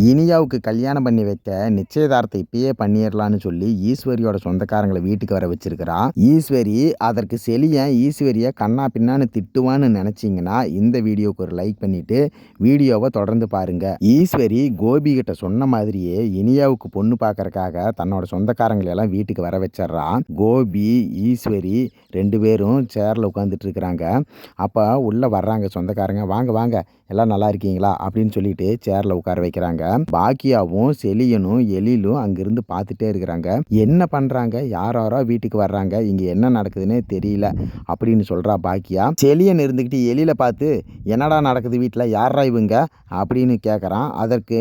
இனியாவுக்கு கல்யாணம் பண்ணி வைக்க நிச்சயதார்த்தம் இப்பயே பண்ணிடலான்னு சொல்லி ஈஸ்வரியோட சொந்தக்காரங்களை வீட்டுக்கு வர வச்சிருக்கிறா. ஈஸ்வரி அதற்கு செலியன் ஈஸ்வரியை கண்ணா பின்னான்னு திட்டுவான்னு நினச்சிங்கன்னா இந்த வீடியோவுக்கு ஒரு லைக் பண்ணிட்டு வீடியோவை தொடர்ந்து பாருங்க. ஈஸ்வரி கோபி கிட்ட சொன்ன மாதிரியே இனியாவுக்கு பொண்ணு பார்க்கறக்காக தன்னோட சொந்தக்காரங்களை எல்லாம் வீட்டுக்கு வர வச்சிடுறான் கோபி ஈஸ்வரி ரெண்டு பேரும் சேரில் உட்காந்துட்டு இருக்கிறாங்க. அப்போ உள்ளே வர்றாங்க சொந்தக்காரங்க. வாங்க வாங்க. எல்லாம் நல்லா இருக்கீங்களா? அப்படின்னு சொல்லிட்டு சேரில் உட்கார வைக்கிறாங்க. பாக்கியாவும் செலியனும் எலிலும் அங்கிருந்து பார்த்துட்டே இருக்கிறாங்க. என்ன பண்ணுறாங்க யார் யாரோ வீட்டுக்கு வர்றாங்க? இங்கே என்ன நடக்குதுன்னே தெரியல அப்படின்னு சொல்கிறா பாக்கியா. செலியன் இருந்துக்கிட்டு எழில பார்த்து என்னடா நடக்குது வீட்டில் யாரா இவங்க? அப்படின்னு கேட்குறான் அதற்கு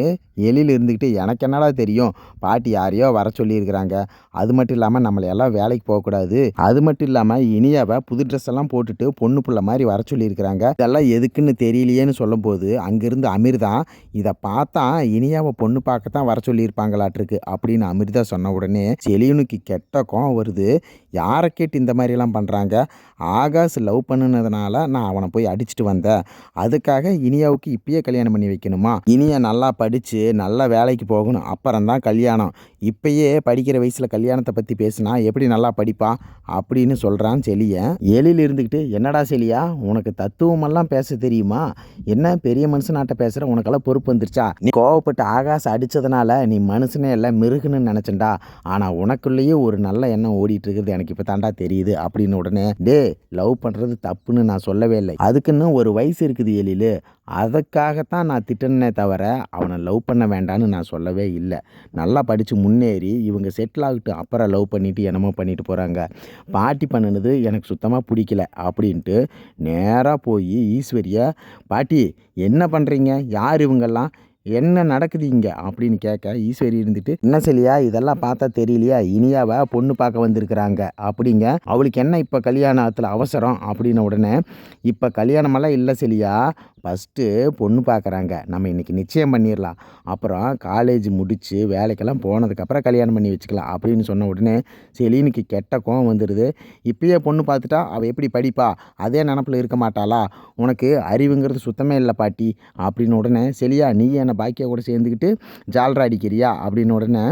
எழில் இருந்துக்கிட்டு எனக்கு என்னடா தெரியும்? பாட்டி யாரையோ வர சொல்லியிருக்கிறாங்க. அது மட்டும் இல்லாமல் நம்மளை எல்லாம் வேலைக்கு போகக்கூடாது. அது மட்டும் இல்லாமல் இனியாவை புது ட்ரெஸ் எல்லாம் போட்டுட்டு பொண்ணு புள்ள மாதிரி வர சொல்லியிருக்கிறாங்க. இதெல்லாம் எதுக்குன்னு தெரியலையேன்னு சொல்லும்போது அங்கேருந்து அமிர்தா இதை பார்த்தா இனியாவை பொண்ணு பார்க்கத்தான் வர சொல்லியிருப்பாங்களாட்டிருக்கு அப்படின்னு அமிர்தா சொன்ன உடனே செலியனுக்கு கெட்ட கோவம் வருது. யாரை கேட்டு இந்த மாதிரிலாம் பண்ணுறாங்க ஆகாஷ் லவ் பண்ணுனதுனால நான் அவனை போய் அடிச்சுட்டு வந்தேன். அதுக்காக இனியாவுக்கு இப்பயே கல்யாணம் பண்ணி வைக்கணுமா? இனியா நல்லா படித்து நல்லா வேலைக்கு போகணும். அப்புறம் தான் கல்யாணம். இப்பயே படிக்கிற வயசில் கல்யாணத்தை பற்றி பேசினா எப்படி நல்லா படிப்பா? அப்படின்னு சொல்கிறான் செலியன் எழில் இருந்துக்கிட்டு என்னடா செலியா உனக்கு தத்துவமெல்லாம் பேச தெரியுமா? என்ன பெரிய மனுஷனாட்ட பேசுகிற உனக்கெல்லாம் பொறுப்பு வந்துருச்சா? நீ கோவப்பட்டு ஆகாச அடித்ததுனால நீ மனுஷனே எல்லாம் மிருகுன்னு நினச்சண்டா ஆனால் உனக்குள்ளேயே ஒரு நல்ல எண்ணம் ஓடிட்டு இருக்குது எனக்கு இப்போ தாண்டா தெரியுது அப்படின்னு உடனே டே லவ் பண்ணுறது தப்புன்னு நான் சொல்லவே இல்லை. அதுக்குன்னு ஒரு வயசு இருக்குது எழில். அதுக்காகத்தான் நான் திட்டினே தவிர அவனை லவ் பண்ண வேண்டான்னு நான் சொல்லவே இல்லை. நல்லா படித்து முன்னேறி இவங்க செட்டில் ஆகிட்டு அப்புறம் லவ் பண்ணிவிட்டு என்னமோ பண்ணிட்டு போகிறாங்க பாட்டி பண்ணினது எனக்கு சுத்தமாக பிடிக்கல அப்படின்ட்டு நேராக போய் ஈஸ்வரியை பாட்டி என்ன பண்ணுறீங்க யார் இவங்கெல்லாம்? என்ன நடக்குது இங்கே? அப்படின்னு கேட்க ஈஸ்வரி இருந்துட்டு என்ன சரியா இதெல்லாம் பார்த்தா தெரியலையா? இனியாவை பொண்ணு பார்க்க வந்திருக்கிறாங்க. அப்படிங்க அவளுக்கு என்ன இப்போ கல்யாணத்தில் அவசரம்? அப்படின்ன உடனே இப்போ கல்யாணமெல்லாம் இல்லை செலியா ஃபஸ்ட்டு பொண்ணு பார்க்குறாங்க. நம்ம இன்றைக்கி நிச்சயம் பண்ணிடலாம். அப்புறம் காலேஜ் முடித்து வேலைக்கெல்லாம் போனதுக்கப்புறம் கல்யாணம் பண்ணி வச்சுக்கலாம் அப்படின்னு சொன்ன உடனே செலீனுக்கு கெட்ட கோவம் வந்துடுது இப்பயே பொண்ணு பார்த்துட்டா அவள் எப்படி படிப்பா? அதே நினப்பில் இருக்க மாட்டாளா? உனக்கு அறிவுங்கிறது சுத்தமே இல்லை பாட்டி. அப்படின்னு உடனே செலியா நீ என்னை பாக்கியா கூட சேர்ந்துக்கிட்டு ஜால்ரா அடிக்கிறியா? அப்படின்னு உடனே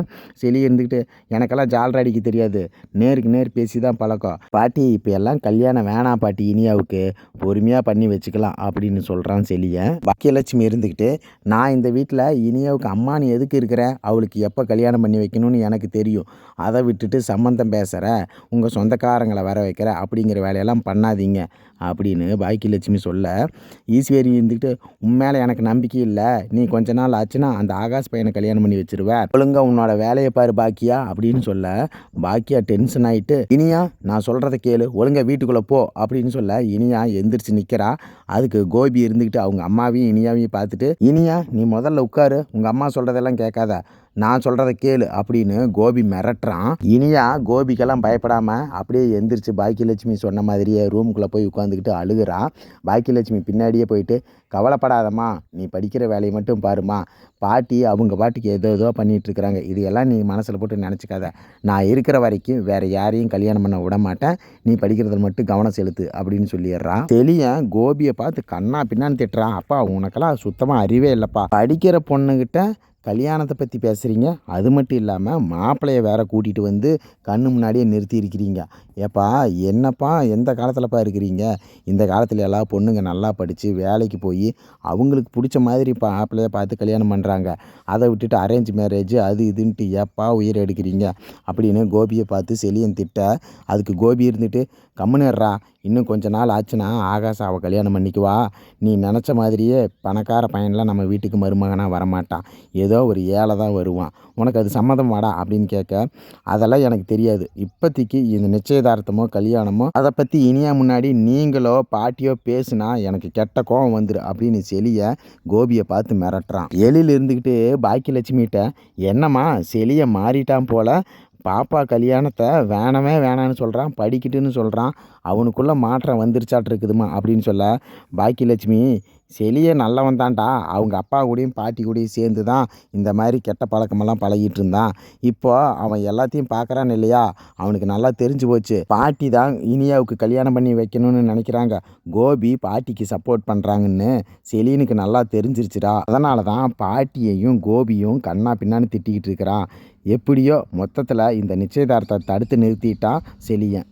செலி இருந்துக்கிட்டு எனக்கெல்லாம் ஜால்ரா அடிக்க தெரியாது. நேருக்கு நேர் பேசி தான் பழக்கம். பாட்டி இப்போ எல்லாம் கல்யாணம் வேணாம் பாட்டி இனியாவுக்கு. பொறுமையாக பண்ணி வச்சுக்கலாம் அப்படின்னு சொல்கிறான் செலியன் பாக்கியலட்சுமி இருந்துக்கிட்டு நான் இந்த வீட்டில் இனியாவுக்கு அம்மா நீ எதுக்கு இருக்கிற? அவளுக்கு எப்போ கல்யாணம் பண்ணி வைக்கணும்னு எனக்கு தெரியும். அதை விட்டுட்டு சம்மந்தம் பேசுகிற உங்கள் சொந்தக்காரங்களை வர வைக்கிற அப்படிங்கிற வேலையெல்லாம் பண்ணாதீங்க. அப்படின்னு பாக்கியலட்சுமி சொல்ல ஈஸ்வரி இருந்துக்கிட்டு உண்மையில எனக்கு நம்பிக்கை இல்லை. நீ கொஞ்ச நாள் ஆச்சுன்னா அந்த ஆகாஷ் பையனை கல்யாணம் பண்ணி வச்சிருவ. ஒழுங்கா உன்னோட வேலையை பாரு பாக்கியா. அப்படின்னு சொல்ல பாக்கியா டென்ஷன் ஆகிட்டு இனியா நான் சொல்கிறத கேளு. ஒழுங்காக வீட்டுக்குள்ளே போ. அப்படின்னு சொல்ல இனியா எந்திரிச்சு நிற்கிறா அதுக்கு கோபி இருந்துக்கிட்டு அவங்க அம்மாவையும் இனியாவையும் பார்த்துட்டு இனியா நீ முதல்ல உட்காரு. உங்கள் அம்மா சொல்கிறதெல்லாம் கேட்காத. நான் சொல்கிறத கேளு அப்படின்னு கோபி மிரட்டுறான். இனியா கோபிக்கெல்லாம் பயப்படாமல் அப்படியே எந்திரிச்சு பாக்கியலட்சுமி சொன்ன மாதிரியே ரூமுக்குள்ளே போய் உட்காந்துக்கிட்டு அழுகுறான் பாக்கியலட்சுமி பின்னாடியே போயிட்டு கவலைப்படாதம்மா நீ படிக்கிற வேலையை மட்டும் பாருமா பாட்டி அவங்க பாட்டிக்கு ஏதோ ஏதோ பண்ணிகிட்ருக்குறாங்க. இது எல்லாம் நீ மனசில் போட்டு நினச்சிக்காத. நான் இருக்கிற வரைக்கும் வேறு யாரையும் கல்யாணம் பண்ண விட மாட்டேன். நீ படிக்கிறதில் மட்டும் கவனம் செலுத்து அப்படின்னு சொல்லிடுறான் தெளியன் கோபியை பார்த்து கண்ணா பின்னான்னு திட்டுறான். அப்பா உனக்கெல்லாம் சுத்தமாக அறிவே இல்லைப்பா. படிக்கிற பொண்ணுக்கிட்ட கல்யாணத்தை பற்றி பேசுகிறீங்க அது மட்டும் இல்லாமல் மாப்பிள்ளையை வேற கூட்டிகிட்டு வந்து கண்ணு முன்னாடியே நிறுத்தி இருக்கிறீங்க. ஏப்பா என்னப்பா எந்த காலத்தில்ப்பா இருக்கிறீங்க? இந்த காலத்தில் எல்லா பொண்ணுங்க நல்லா படித்து வேலைக்கு போய் அவங்களுக்கு பிடிச்ச மாதிரி இப்போ மாப்பிள்ளையை பார்த்து கல்யாணம் பண்ணுறாங்க அதை விட்டுட்டு அரேஞ்ச் மேரேஜ் அது இதுன்ட்டு ஏப்பா உயிர் எடுக்கிறீங்க? அப்படின்னு கோபியை பார்த்து செலியன் திட்ட. அதுக்கு கோபி இருந்துட்டு கம்முன்னுடுறா இன்னும் கொஞ்ச நாள் ஆச்சுன்னா ஆகாஷாவை அவள் கல்யாணம் பண்ணிக்குவா. நீ நினச்ச மாதிரியே பணக்கார பையன்லாம் நம்ம வீட்டுக்கு மருமகனாக வரமாட்டான். ஏதோ ஒரு ஏழை தான் வருவான். உனக்கு அது சம்மதம் வாடா அப்படின்னு கேட்க அதெல்லாம் எனக்கு தெரியாது. இப்போதைக்கு இந்த நிச்சயதார்த்தமோ கல்யாணமோ அதை பற்றி இனியா முன்னாடி நீங்களோ பாட்டியோ பேசுனா எனக்கு கெட்ட கோபம் வந்துடும் அப்படின்னு செலியை கோபியை பார்த்து மிரட்டுறான். எழில் இருந்துக்கிட்டு பாக்கியலட்சுமிகிட்ட என்னம்மா செலியை மாறிட்டான் போல. பாப்பா கல்யாணத்தை வேணவே வேணான்னு சொல்கிறான் படிக்கட்டுன்னு சொல்கிறான் அவனுக்குள்ளே மாற்றம் வந்துருச்சாட்டு இருக்குதுமா அப்படின்னு சொல்ல பாக்கியலட்சுமி செளியே நல்லவன் தான்டா. அவங்க அப்பா கூடயும் பாட்டி கூடயும் சேர்ந்து தான் இந்த மாதிரி கெட்ட பழக்கமெல்லாம் பழகிட்டு இருந்தான். இப்போ அவன் எல்லாத்தையும் பார்க்குறான் இல்லையா? அவனுக்கு நல்லா தெரிஞ்சு போச்சு. பாட்டி தான் இனியாவுக்கு கல்யாணம் பண்ணி வைக்கணும்னு நினைக்கிறாங்க. கோபி பாட்டிக்கு சப்போர்ட் பண்ணுறாங்கன்னு செலீனுக்கு நல்லா தெரிஞ்சிருச்சுடா. அதனால தான் பாட்டியையும் கோபியும் கண்ணா பின்னான்னு திட்டிக்கிட்டு இருக்கிறான். எப்படியோ மொத்தத்தில் இந்த நிச்சயதார்த்தத்தை தடுத்து நிறுத்திட்டான் செலியன்.